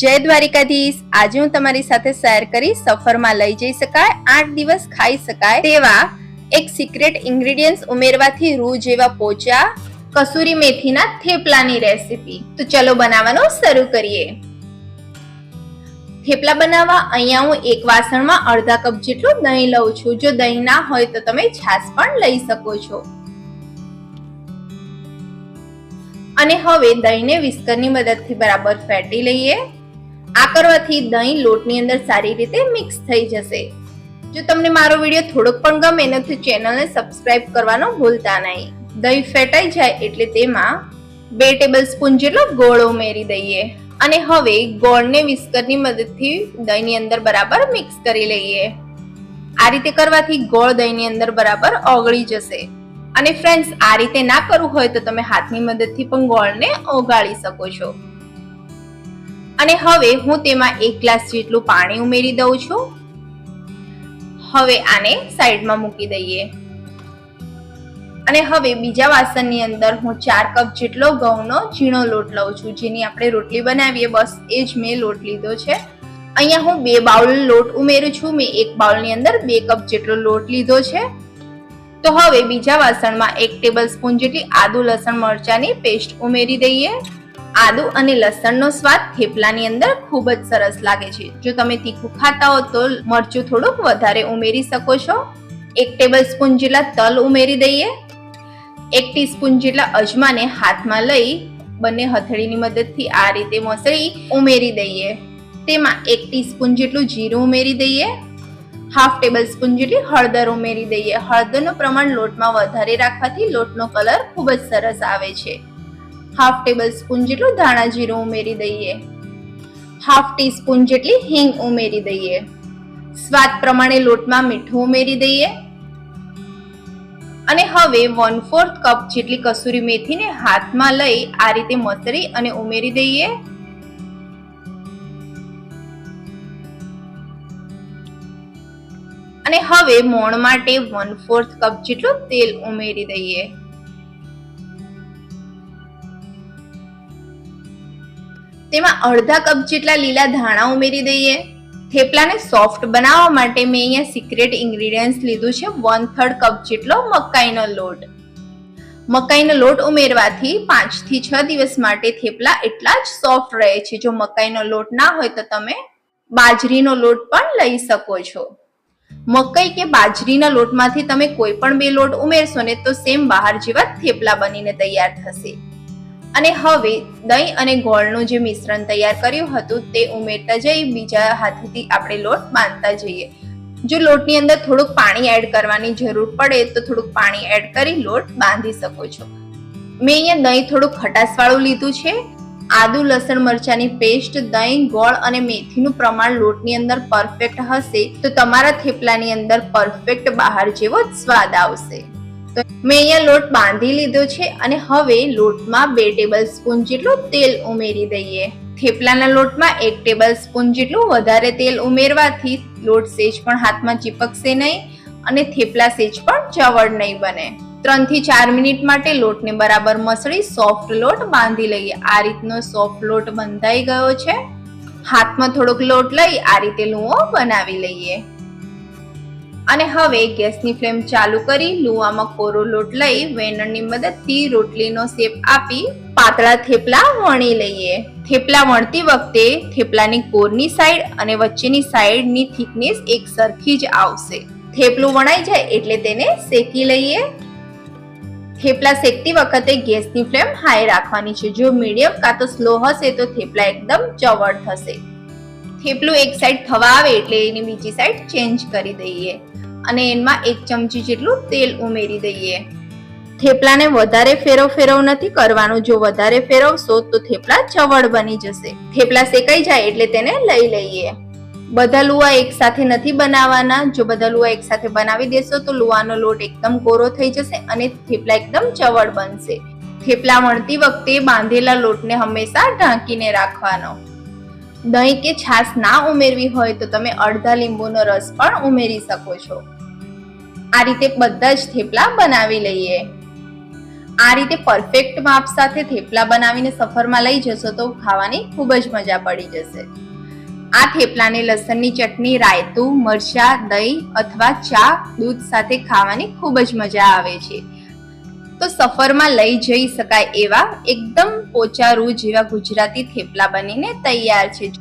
જય દ્વારિકાધીશ. આજે હું તમારી સાથે શેર કરી સફરમાં લઈ જઈ શકાય, આઠ દિવસ ખાઈ શકાય તેવા એક સિક્રેટ ઇન્ગ્રેડિયન્ટ્સ ઉમેરવાથી રૂ જેવા પોચા, કસૂરી મેથીના થેપલાની રેસીપી તો ચલો બનાવવાનું શરૂ કરીએ. થેપલા બનાવવા અહીંયા હું એક વાસણમાં અડધા કપ જેટલું દહીં લઉં છું. જો દહીં ના હોય તો તમે છાશ પણ લઈ શકો છો. અને હવે દહીંને વિસ્કરની મદદથી બરાબર ફેટી લઈએ. આ કરવાથી દહીં લોટની અંદર સારી રીતે મિક્સ થઈ જશે. જો તમને મારો વીડિયો થોડોક પણ ગમે ને ચેનલને સબસ્ક્રાઇબ કરવાનો ભૂલતા નહીં. દહીં ફેટાઈ જાય એટલે તેમાં બે ટેબલ સ્પૂન જેટલો ગોળ ઉમેરી દઈએ. અને હવે ગોળને વિસ્કરની મદદથી દહીંની અંદર બરાબર મિક્સ કરી લઈએ. આ રીતે કરવાથી ગોળ દહીંની અંદર બરાબર ઓગળી જશે. અને ફ્રેન્ડ્સ આ રીતે ના કરવું હોય તો તમે હાથની મદદથી પણ ગોળને ઓગાળી શકો છો. અને હવે હું તેમાં એક ગ્લાસ જેટલું પાણી ઉમેરી દઉં છું. હવે આને સાઈડમાં મૂકી દઈએ. અને હવે બીજા વાસણની અંદર હું ચાર કપ જેટલો ઘઉંનો ઝીણો લોટ લઉં છું. જેની આપણે રોટલી બનાવીએ, બસ એ જ મેં લોટ લીધો છે. અહીંયા હું બે બાઉલ લોટ ઉમેરું છું. મેં એક બાઉલની અંદર બે કપ જેટલો લોટ લીધો છે. તો હવે બીજા વાસણમાં એક ટેબલ સ્પૂન જેટલી આદુ લસણ મરચાંની પેસ્ટ ઉમેરી દઈએ. આદુ અને લસણનો સ્વાદ થેપલાની અંદર ખૂબ જ સરસ લાગે છે. જો તમે તીખું ખાતા હો તો મરચું થોડુંક વધારે ઉમેરી શકો છો. એક ટેબલ સ્પૂન જેટલા તલ ઉમેરી દઈએ. એક ટીસ્પૂન જેટલા અજમાને હાથમાં લઈ બંને હથેળીની મદદથી આ રીતે મસળી ઉમેરી દઈએ. તેમાં એક ટીસ્પૂન જેટલું જીરું ઉમેરી દઈએ. હાફ ટેબલ સ્પૂન જેટલી હળદર ઉમેરી દઈએ. હળદરનું પ્રમાણ લોટમાં વધારે રાખવાથી લોટનો કલર ખૂબ જ સરસ આવે છે. હાફ ટેબલ સ્પૂન જેટલું ધાણા જીરું ઉમેરી દઈએ. હાફ ટીસ્પૂન જેટલી હિંગ ઉમેરી દઈએ. સ્વાદ પ્રમાણે લોટમાં મીઠું ઉમેરી દઈએ. અને હવે વન ફોર્થ કપ જેટલી કસૂરી મેથીને હાથમાં લઈ આ રીતે મસરી અને ઉમેરી દઈએ. અને હવે મોણ માટે વન ફોર્થ કપ જેટલું તેલ ઉમેરી દઈએ. તેમાં અડધા કપ જેટલા લીલા ધાણા ઉમેરી દઈએ. થેપલાને સોફ્ટ બનાવવા માટે મેં અહીંયા સિક્રેટ ઇન્ગ્રીડિયન્ટ્સ લીધું છે. વન થર્ડ કપ જેટલો મકાઈનો લોટ. મકાઈનો લોટ ઉમેરવાથી પાંચથી છ દિવસ માટે થેપલા એટલા જ સોફ્ટ રહે છે. જો મકાઈનો લોટ ના હોય તો તમે બાજરીનો લોટ પણ લઈ શકો છો. મકઈ કે બાજરીના લોટમાંથી તમે કોઈ પણ બે લોટ ઉમેરશો ને તો સેમ બહાર જેવા થેપલા બનીને તૈયાર થશે. અને હવે દહીં અને ગોળનું જે મિશ્રણ તૈયાર કર્યું હતું તે ઉમેરતા જઈ બીજા હાથેથી આપણે લોટ બાંધતા જઈએ. જો લોટની અંદર થોડુંક પાણી એડ કરવાની જરૂર પડે તો થોડુંક પાણી એડ કરી લોટ બાંધી શકો છો. મેં અહીંયા દહીં થોડુંક ખટાશવાળું લીધું છે. આદુ, લસણ, મરચાની પેસ્ટ દહીં, ગોળ અને મેથીનું પ્રમાણ લોટની અંદર પરફેક્ટ હશે તો તમારા થેપલાની અંદર પરફેક્ટ બહાર જેવો સ્વાદ આવશે. તો મેં અહીંયા લોટ બાંધી લીધો છે અને હવે લોટમાં બે ટેબલ સ્પૂન જેટલું તેલ ઉમેરી દઈએ. થેપલાના લોટમાં એક ટેબલ સ્પૂન જેટલું વધારે તેલ ઉમેરવાથી લોટ સેજ પણ હાથમાં ચીપકશે નહીં અને થેપલા સેજ પણ ચવડ નહીં બને. ત્રણથી ચાર મિનિટ માટે લોટને બરાબર મસળી સોફ્ટ લોટ બાંધી લઈએ. આ રીતનો સોફ્ટ લોટ બંધાઈ ગયો છે. હાથમાં થોડોક લોટ લઈ આ રીતે લુઓ બનાવી લઈએ. અને હવે ગેસની ફ્લેમ ચાલુ કરી લુવામાં કોરો લોટ લઈ વેનણની મદદથી રોટલીનો શેપ આપી પાતળા થેપલા વણી લઈએ. થેપલા વણતી વખતે થેપલાની કોરની સાઈડ અને વચ્ચેની સાઈડની થિકનેસ એક સરખી જ આવશે. થેપલું વણાઈ જાય એટલે તેને શેકી લઈએ. થેપલા શેકતી વખતે ગેસની ફ્લેમ હાઈ રાખવાની છે. જો મીડિયમ કાં તો સ્લો હશે તો થેપલા એકદમ ચવડ થશે. થેપલું એક સાઈડ થવા આવે એટલે એની બીજી સાઈડ ચેન્જ કરી દઈએ. અને એમાં એક ચમચી જેટલું તેલ ઉમેરી દઈએ. થેપલાને વધારે ફેરવ ફેરવ નથી કરવાનું. જો વધારે ફેરવશો તો થેપલા ચવડ બની જશે. થેપલા શેકાઈ જાય એટલે તેને લઈ લઈએ. બધા લુવા એક સાથે નથી બનાવવાના જો બધા લુવા એક સાથે બનાવી દેશો તો લુવાનો લોટ એકદમ કોરો થઈ જશે અને થેપલા એકદમ ચવડ બનશે. થેપલા વણતી વખતે બાંધેલા લોટને હંમેશા ઢાંકીને રાખવાનો. દહીં કે છાશ ના ઉમેરવી હોય તો તમે અડધા લીંબુનો રસ પણ ઉમેરી શકો છો. આ રીતે બધા જ થેપલા બનાવી લઈએ. આ રીતે પરફેક્ટ માપ સાથે થેપલા બનાવીને સફરમાં લઈ જશો તો ખાવાની ખૂબ જ મજા પડી જશે. આ થેપલાને લસણની ચટણી, રાયતું, મરચાં, દહીં અથવા ચા, દૂધ સાથે ખાવાની ખૂબ જ મજા આવે છે. તો સફરમાં લઈ જઈ શકાય એવા એકદમ પોચા રૂ જેવા ગુજરાતી થેપલા બનીને તૈયાર છે.